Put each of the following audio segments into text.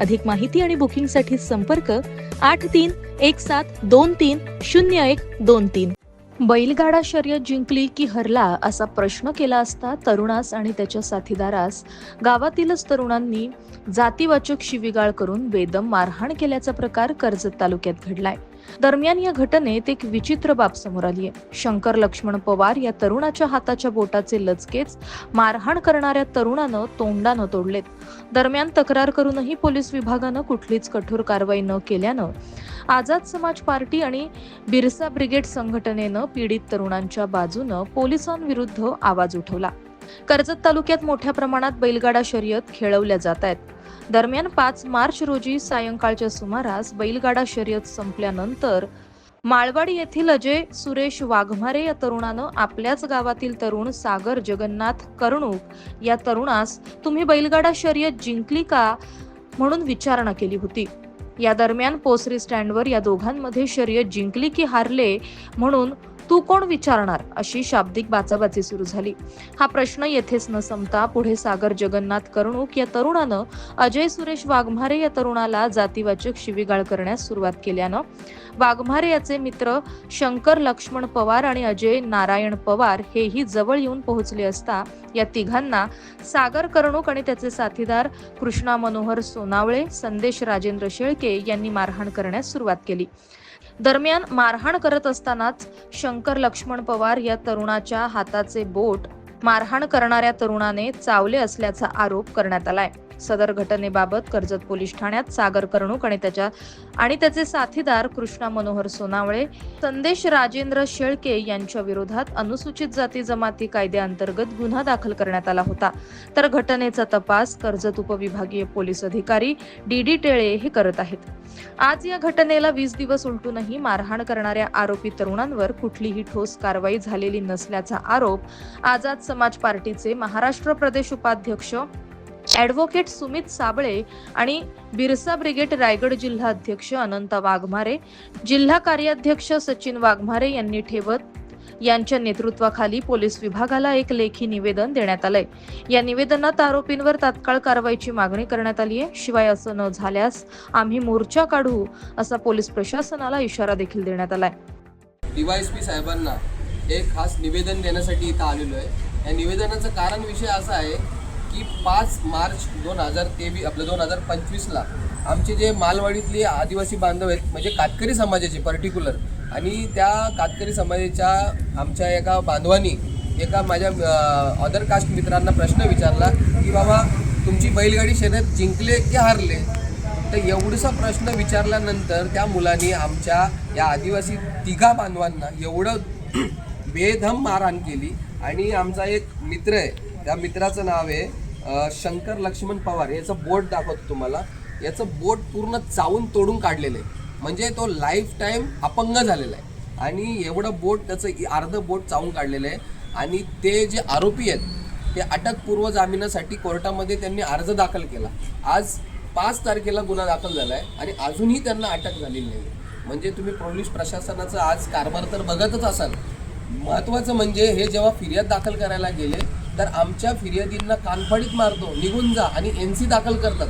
अधिक माहिती आणि बुकिंगसाठी संपर्क आठ तीन एक सात दोन तीन शून्य एक दोन तीन. बैलगाडा शर्यत जिंकली की हरला असा प्रश्न केला असता तरुणास आणि त्याच्या साथीदारास गावातीलच तरुणांनी जातीवाचक शिवीगाळ करून बेदम मारहाण केल्याचा प्रकार कर्जत तालुक्यात घडलाय. दरम्यान या घटनेत एक विचित्र बाब समोर आली आहे शंकर लक्ष्मण पवार या तरुणाच्या हाताच्या बोटाचे लचकेच मारहाण करणाऱ्या तरुणानं तोंडानं तोडलेत. दरम्यान तक्रार करूनही पोलीस विभागानं कुठलीच कठोर कारवाई न केल्यानं आझाद समाज पार्टी आणि बिरसा ब्रिगेड संघटनेनं पीडित तरुणांच्या बाजूनं पोलिसांविरुद्ध आवाज उठवला. कर्जत तालुक्यात मोठ्या प्रमाणात बैलगाडा शर्यत खेळवल्या जात आहेत. दरम्यान पाच मार्च रोजी सायंकाळच्या सुमारास बैलगाडा शर्यत संपल्यानंतर माळवाडी येथील अजय सुरेश वाघमारे या तरुणानं आपल्याच गावातील तरुण सागर जगन्नाथ करणूक या तरुणास तुम्ही बैलगाडा शर्यत जिंकली का? म्हणून विचारणा केली होती. या दरम्यान पोसरी स्टँडवर या दोघांमध्ये शर्यत जिंकली की हारले म्हणून तू कोण विचारणार? अशी शाब्दिक बाचाबाची सुरू झाली. हा प्रश्न येथेच न संपता पुढे सागर जगन्नाथ कर्णूक या तरुणानं अजय सुरेश वाघमारे या तरुणाला जातीवाचक शिवीगाळ करण्यास सुरुवात केल्यानं वाघमारे याचे मित्र शंकर लक्ष्मण पवार आणि अजय नारायण पवार हेही जवळ येऊन पोहोचले असता या तिघांना सागर कर्णूक आणि त्याचे साथीदार कृष्णा मनोहर सोनावळे संदेश राजेंद्र शेळके यांनी मारहाण करण्यास सुरुवात केली. दरम्यान मारहाण करत असतानाच शंकर लक्ष्मण पवार या तरुणाच्या हाताचे बोट मारहाण करणाऱ्या तरुणाने चावले असल्याचा आरोप करण्यात आलाय. सदर घटनेबाबत कर्जत पोलीस ठाण्यात सागर कर्णूक आणि त्याच्या आणि त्याचे साथीदार कृष्णा मनोहर सोनावळे संदेश राजेंद्र शेळके यांच्या विरोधात अनुसूचित जाती जमाती कायद्याअंतर्गत गुन्हा दाखल करण्यात आला होता. तर घटनेचा तपास कर्जत उपविभागीय पोलीस अधिकारी डी डी टेळे हे करत आहेत. आज या घटनेला वीस दिवस उलटूनही मारहाण करणाऱ्या आरोपी तरुणांवर कुठलीही ठोस कारवाई झालेली नसल्याचा आरोप आझाद समाज पार्टीचे महाराष्ट्र प्रदेश उपाध्यक्ष ॲडव्होकेट सुमित साबळे आणि बिरसा ब्रिगेड रायगड जिल्हा अध्यक्ष अनंत वाघमारे जिल्हा कार्याध्यक्ष सचिन वाघमारे यांनी ठेवत यांच्या नेतृत्वाखाली पोलीस विभागाला एक लेखी निवेदन देण्यात आलंय. या निवेदनात आरोपींवर तात्काळ कारवाईची मागणी करण्यात आली आहे. शिवाय असं न झाल्यास आम्ही मोर्चा काढू असा पोलीस प्रशासनाला इशारा देखील देण्यात आलाय. डीवायएसपी साहेबांना एक खास निवेदन देण्यासाठी इथं आलेलो आहे. या निवेदनाचं कारण विषय असा आहे की पाच मार्च दोन हजार तेवीस आपलं दोन हजार पंचवीसला आमचे जे मालवाडीतले आदिवासी बांधव आहेत म्हणजे कातकरी समाजाचे पर्टिक्युलर आणि त्या कातकरी समाजाच्या आमच्या एका बांधवांनी एका माझ्या अदर कास्ट मित्रांना प्रश्न विचारला की बाबा तुमची बैलगाडी शर्यत जिंकले की हारले? तर एवढसा प्रश्न विचारल्यानंतर त्या मुलांनी आमच्या या आदिवासी तिघा बांधवांना एवढं बेधम मारहाण केली. आणि आमचा एक मित्र आहे त्या मित्राचं नाव आहे शंकर लक्ष्मण पवार याचं बोट दाखवतो तुम्हाला. याचं बोट पूर्ण चावून तोडून काढलेलं आहे. म्हणजे तो लाईफ टाईम अपंग झालेला आहे. आणि एवढं बोट त्याचं अर्धं बोट चावून काढलेलं आहे. आणि ते जे आरोपी आहेत ते अटकपूर्व जामिनासाठी कोर्टामध्ये त्यांनी अर्ज दाखल केला. आज पाच तारखेला गुन्हा दाखल झाला आहे आणि अजूनही त्यांना अटक झालेली नाही. म्हणजे तुम्ही पोलीस प्रशासनाचं आज कारभार तर बघतच असाल. महत्त्वाचं म्हणजे हे जेव्हा फिर्याद दाखल करायला गेले तर आमच्या फिर्यादींना कानफडीत मारतो निघून जा आणि एन सी दाखल करतात.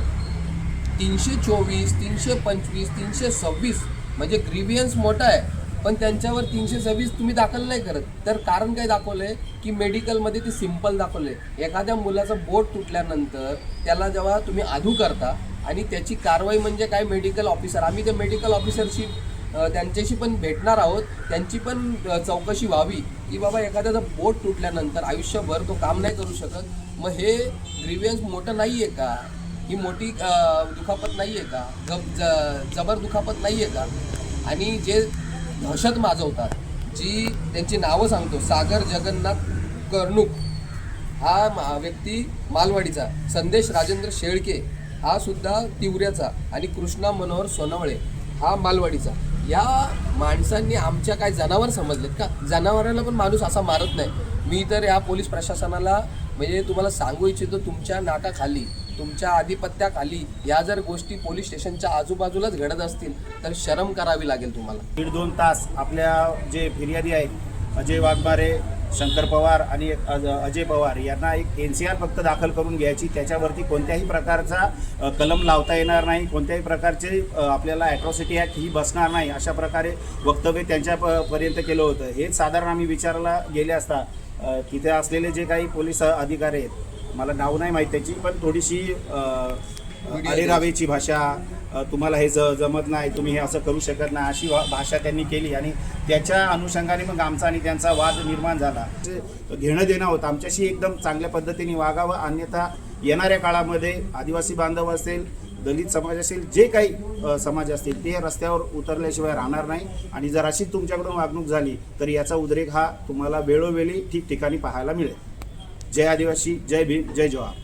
तीनशे चोवीस तीनशे पंचवीस तीनशे सव्वीस म्हणजे ग्रीवियन्स मोठा आहे पण त्यांच्यावर तीनशे सव्वीस तुम्ही दाखल नाही करत. तर कारण काय दाखवलंय? की मेडिकलमध्ये ते सिंपल दाखवलंय. एखाद्या मुलाचं बोट तुटल्यानंतर त्याला जेव्हा तुम्ही आधू करता आणि त्याची कारवाई म्हणजे काय? मेडिकल ऑफिसर आम्ही ते मेडिकल ऑफिसरशी त्यांच्याशी पण भेटणार आहोत. त्यांची पण चौकशी व्हावी की बाबा एखाद्याचं बोट तुटल्यानंतर आयुष्यभर तो काम नाही करू शकत. मग हे ग्रीवियन्स मोठं नाही आहे का? ही मोठी दुखापत नाही आहे का? जब ज जबर दुखापत नाही आहे का? आणि जे दहशत माजवतात जी त्यांची नावं सांगतो सागर जगन्नाथ कर्णूक हा व्यक्ती मालवाडीचा संदेश राजेंद्र शेळके हा सुद्धा तिवऱ्याचा आणि कृष्णा मनोहर सोनवळे हा मालवाडीचा. या माणसांनी आमच्या काय जनावर समजलेत का? जनावरांना पण माणूस असा मारत नाही. मी तर या पोलीस प्रशासनाला म्हणजे तुम्हाला सांगू इच्छितो तुमच्या नाकाखाली तुमच्या आधिपत्याखाली या जर गोष्टी पोलीस स्टेशनच्या आजूबाजूलाच घडत असतील तर शरम करावी लागेल तुम्हाला. दीड दोन तास आपल्या जे फिर्यादी आहेत अजय वाघमारे शंकर पवार आणि अज- अजय पवार यांना एक एन सी आर फक्त दाखल करून घ्यायची. त्याच्यावरती कोणत्याही प्रकारचा कलम लावता येणार नाही. कोणत्याही प्रकारचे आपल्याला ॲट्रॉसिटी ॲक्ट ही बसणार नाही अशा प्रकारे वक्तव्य त्यांच्या प- पर्यंत केलं होतं. हेच साधारण आम्ही विचारायला गेले असता. तिथे असलेले जे काही पोलीस अधिकारी आहेत मला नाव नाही माहीत त्याची पण थोडीशी अरेरावेची भाषा तुम्हाला हे ज जमत नाही तुम्ही हे असं करू शकत नाही अशी भाषा त्यांनी केली. आणि त्याच्या अनुषंगाने मग आमचा आणि त्यांचा वाद निर्माण झाला. घेणं देणं होतं. आमच्याशी एकदम चांगल्या पद्धतीने वागावं अन्यथा येणाऱ्या काळामध्ये आदिवासी बांधव असेल दलित समाज असेल जे काही समाज असतील ते रस्त्यावर उतरल्याशिवाय राहणार नाही. आणि जर अशी तुमच्याकडून वागणूक झाली तर याचा उद्रेक हा तुम्हाला वेळोवेळी ठिकठिकाणी पाहायला मिळेल. जय आदिवासी जय भीम जय जवाहर